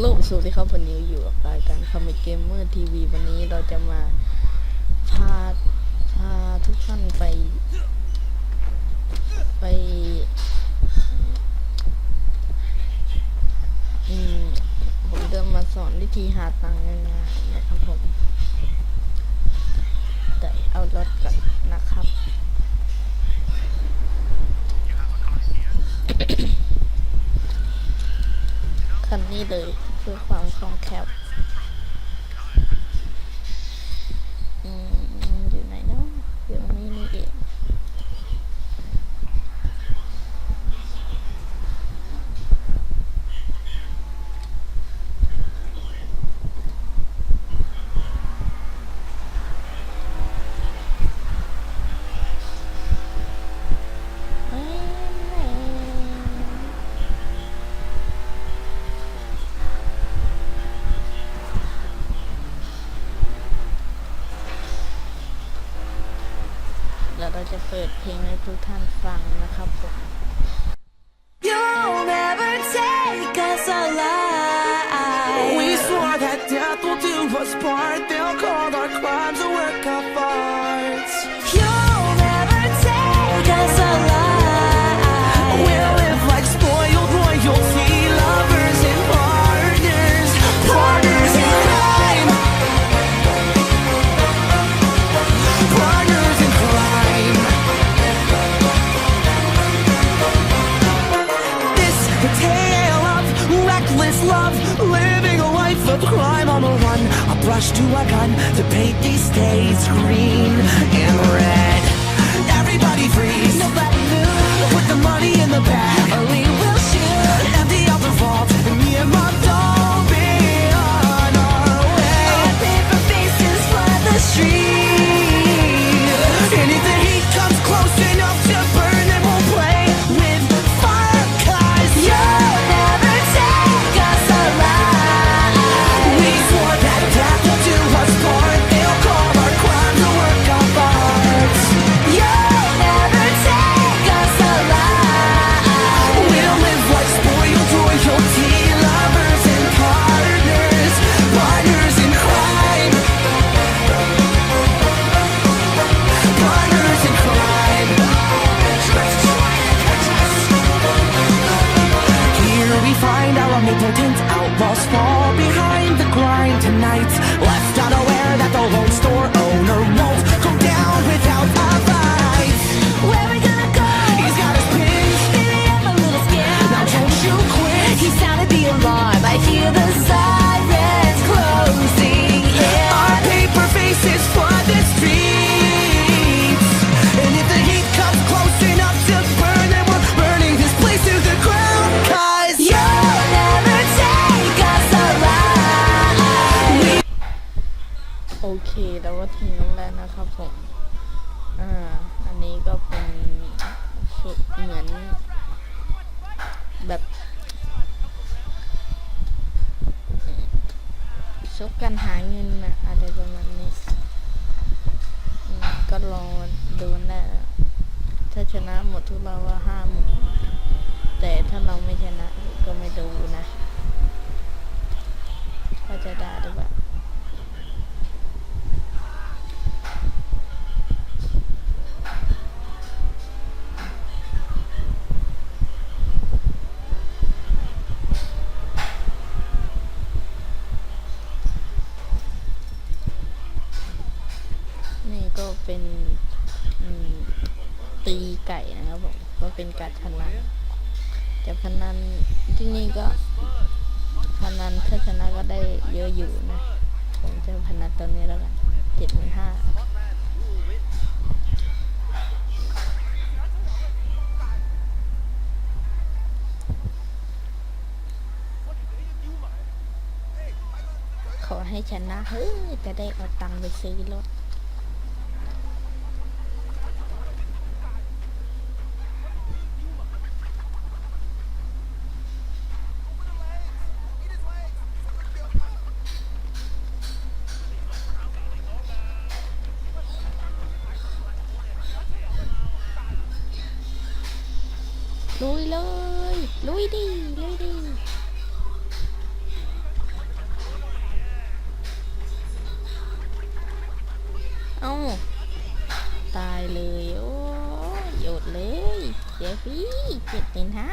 โลกสวัสดีครับวันนี้อยู่กับรายการคอมิกเกมเมอร์ทีวีวันนี้เราจะมาพาพาทุกท่านไป ไปอืมผมจะมาสอนวิธีหาตังค์ง่ายๆนะครับผมแต่เอารถก่อนนะครับ คันนี้ เลยเพื่อความคล่องแคล่ว จะเปิดเพลงให้ทุกท่านฟังนะครับผม You'll never take us alive. We swore that death will do us part. Brush to a gun to paint these days green omnipotent outlaws fall behind the grind tonight. โอเคแล้วก็ทิ้งแล้วนะครับผม อ่า อันนี้ก็เป็นสุดเหมือน แบบชกกันหาเงินนะอะไรประมาณนี้ ก็ลองดูได้นะถ้าชนะหมดทุกเราว่าห้าหมื่นแต่ถ้าเราไม่ชนะก็ไม่ดูนะว่าจะได้หรือเปล่า นี่ ก็เป็นตีไก่นะครับผมก็เป็นการพนันแต่พนันที่นี่ก็พนันถ้าชนะก็ได้เยอะอยู่นะ ผมจะพนันตอนนี้แล้วกันเจ็ดหมื่นห้าขอให้ชนะเฮ้ยจะได้เอาตังค์ไปซื้อรถ ลุยเลย ลุยดิ ลุยดิ เอาตายเลย โอ้หยุดเลยเจฟี่เจ็ดเป็นห้า